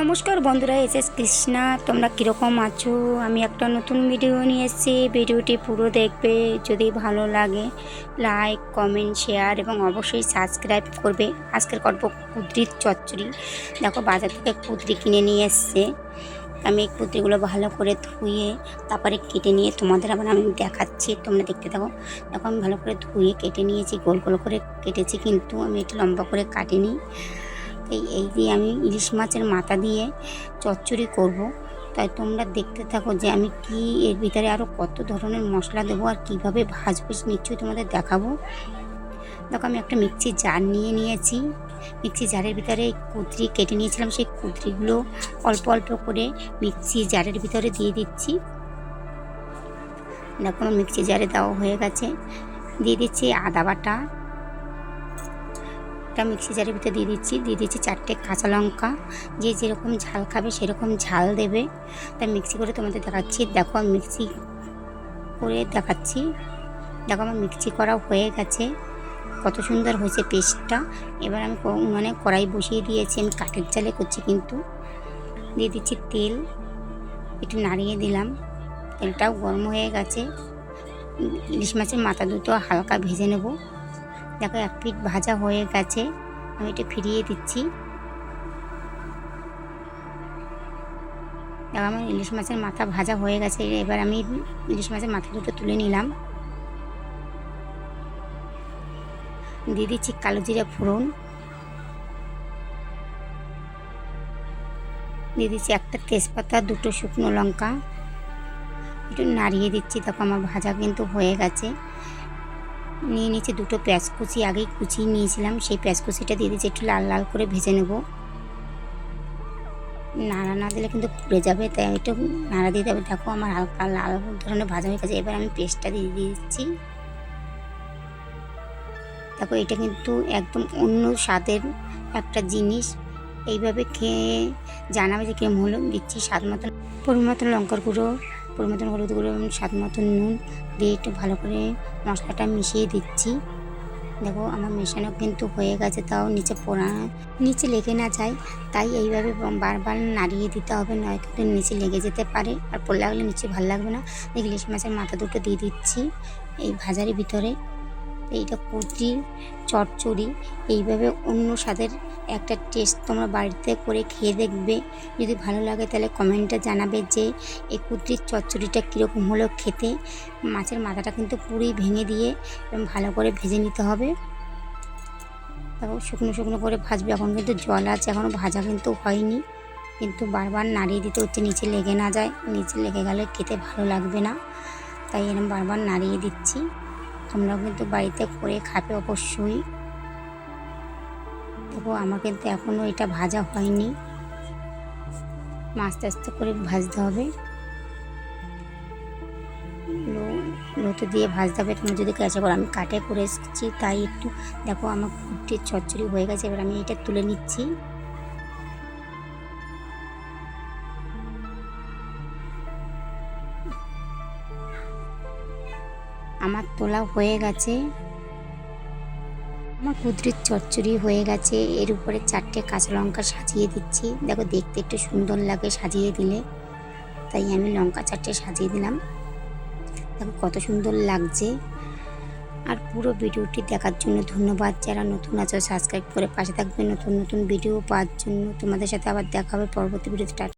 নমস্কার বন্ধুরা, S S Krishna, তোমরা কীরকম আছো? আমি একটা নতুন ভিডিও নিয়ে এসেছি। ভিডিওটি পুরো দেখবে, যদি ভালো লাগে লাইক কমেন্ট শেয়ার এবং অবশ্যই সাবস্ক্রাইব করবে। আজকের করব কুদ্রির চচ্চড়ি। দেখো, বাজার থেকে কুদ্রি কিনে নিয়ে এসছে। আমি এই কুদ্রিগুলো ভালো করে ধুয়ে, তারপরে কেটে নিয়ে তোমাদের আবার আমি দেখাচ্ছি। তোমরা দেখতে থাকো। দেখো, আমি ভালো করে ধুয়ে, কেটে নিয়েছি। গোল গোল করে কেটেছি, কিন্তু আমি একটু লম্বা করে কাটিনি। এই এই দিয়ে আমি ইলিশ মাছের মাথা দিয়ে চচ্চড়ি করব, তাই তোমরা দেখতে থাকো যে আমি কি এর ভিতরে আরও কত ধরনের মশলা দেবো আর কীভাবে ভাজবো নিশ্চয়ই তোমাদের দেখাবো। দেখো, আমি একটা মিক্সি জার নিয়ে নিয়েছি। মিক্সি জারের ভিতরে কুদরি কেটে নিয়েছিলাম, সেই কুদরিগুলো অল্প অল্প করে মিক্সি জারের ভিতরে দিয়ে দিচ্ছি। দেখো, মিক্সি জারে দেওয়া হয়ে গেছে। দিয়ে দিচ্ছি আদা বাটা একটা মিক্সি জারের ভিতরে দিয়ে দিচ্ছি। দিয়ে দিচ্ছি চারটে কাঁচা লঙ্কা। যে যেরকম ঝাল খাবে সেরকম ঝাল দেবে। তা মিক্সি করে তোমাদের দেখাচ্ছি। দেখো আমি মিক্সি করে দেখাচ্ছি। দেখো আমার মিক্সি করা হয়ে গেছে। কত সুন্দর হয়েছে পেস্টটা। এবার আমি মানে কড়াই বসিয়ে দিয়েছি। আমি কাঠের জালে করছি কিন্তু। দিয়ে দিচ্ছি তেল। একটু নাড়িয়ে দিলাম। তেলটাও গরম হয়ে গেছে। ইলিশ মাছের মাথা দুটো হালকা ভেজে নেব। দেখো, এক পিঠ ভাজা হয়ে গেছে। আমি এটা ফিরিয়ে দিচ্ছি। দেখো, আমার ইলিশ মাছের মাথা ভাজা হয়ে গেছে। এবার আমি ইলিশ মাছের মাথা দুটো তুলে নিলাম। দিয়ে দিচ্ছি কালো জিরা ফোড়ন। দিয়ে দিচ্ছি একটা তেজপাতা, দুটো শুকনো লঙ্কা। একটু নাড়িয়ে দিচ্ছি। দেখো, আমার ভাজা কিন্তু হয়ে গেছে। নিয়ে নিয়েছি দুটো কুচি, আগেই কুচিয়ে নিয়েছিলাম। সেই কুচিটা দিয়ে দিচ্ছি একটু লাল লাল করে ভেজে নেব। নাড়া না দিলে কিন্তু পুড়ে যাবে, তাই একটু নাড়া দিতে হবে দেখো আমার হালকা লাল ধরনের ভাজা হয়ে গেছে, এবার আমি পেস্টটা দিয়ে দিচ্ছি। দেখো এটা কিন্তু একদম অন্য স্বাদের একটা জিনিস। এইভাবে খেয়ে জানাবে যে কেমন হলো, দিচ্ছি স্বাদ মতন। পরিমাণ মতন লঙ্কার গুঁড়ো পরিমাণ হলুদ গুঁড়ো এবং স্বাদ মতো নুন দিয়ে একটু ভালো করে মশলাটা মিশিয়ে দিচ্ছি। দেখো আমার মেশানো কিন্তু হয়ে গেছে, তাও নিচে পোড়া, নিচে লেগে না যায়। তাই এইভাবে বারবার নাড়িয়ে দিতে হবে, নয় কিন্তু নিচে লেগে যেতে পারে। আর পড়ে লাগলে নিচে ভালো লাগবে না। ইলিশ মাছের মাথা দুটো দিয়ে দিচ্ছি এই ভাজারের ভিতরে। এইটা কুচি চচ্চড়ি, এইভাবে অন্য স্বাদের একটা টেস্ট তোমরা বাড়িতে করে খেয়ে দেখবে। যদি ভালো লাগে তাহলে কমেন্টে জানাবে যে এই কুদ্রির চচ্চড়িটা কীরকম হলো খেতে। মাছের মাথাটা কিন্তু পুরোই ভেঙে দিয়ে ভালো করে ভেজে নিতে হবে। তারপর শুকনো শুকনো করে ভাজবে। এখন কিন্তু জল আছে এখনও ভাজা কিন্তু হয়নি। কিন্তু বারবার নাড়িয়ে দিতে হচ্ছে, নিচে লেগে না যায়। নিচে লেগে গেলে খেতে ভালো লাগবে না। তাই এরকম বারবার নাড়িয়ে দিচ্ছি। তোমরাও কিন্তু বাড়িতে করে খাবে অবশ্যই। দেখো আমার কিন্তু এখনও এটা ভাজা হয়নি। আস্তে আস্তে করে ভাজতে হবে। লোতে দিয়ে ভাজতে হবে। তুমি যদি গ্যাসে করো আমি কাটে করে এসেছি, তাই একটু দেখো আমার কুটির চচ্চড়ি হয়ে গেছে। এবার আমি এটা তুলে নিচ্ছি। আমার তোলা হয়ে গেছে। আমার কুদরির চচ্চড়ি হয়ে গেছে। এর উপরে চারটে কাঁচা লঙ্কা সাজিয়ে দিচ্ছি। দেখো, দেখতে একটু সুন্দর লাগে সাজিয়ে দিলে। তাই আমি লঙ্কা চারটে সাজিয়ে দিলাম। দেখো, কত সুন্দর লাগছে। আর পুরো ভিডিওটি দেখার জন্য ধন্যবাদ। যারা নতুন আছো, সাবস্ক্রাইব করে পাশে থাকবে। নতুন নতুন ভিডিও পাওয়ার জন্য তোমাদের সাথে আবার দেখা হবে। পরবর্তী ভিডিওতে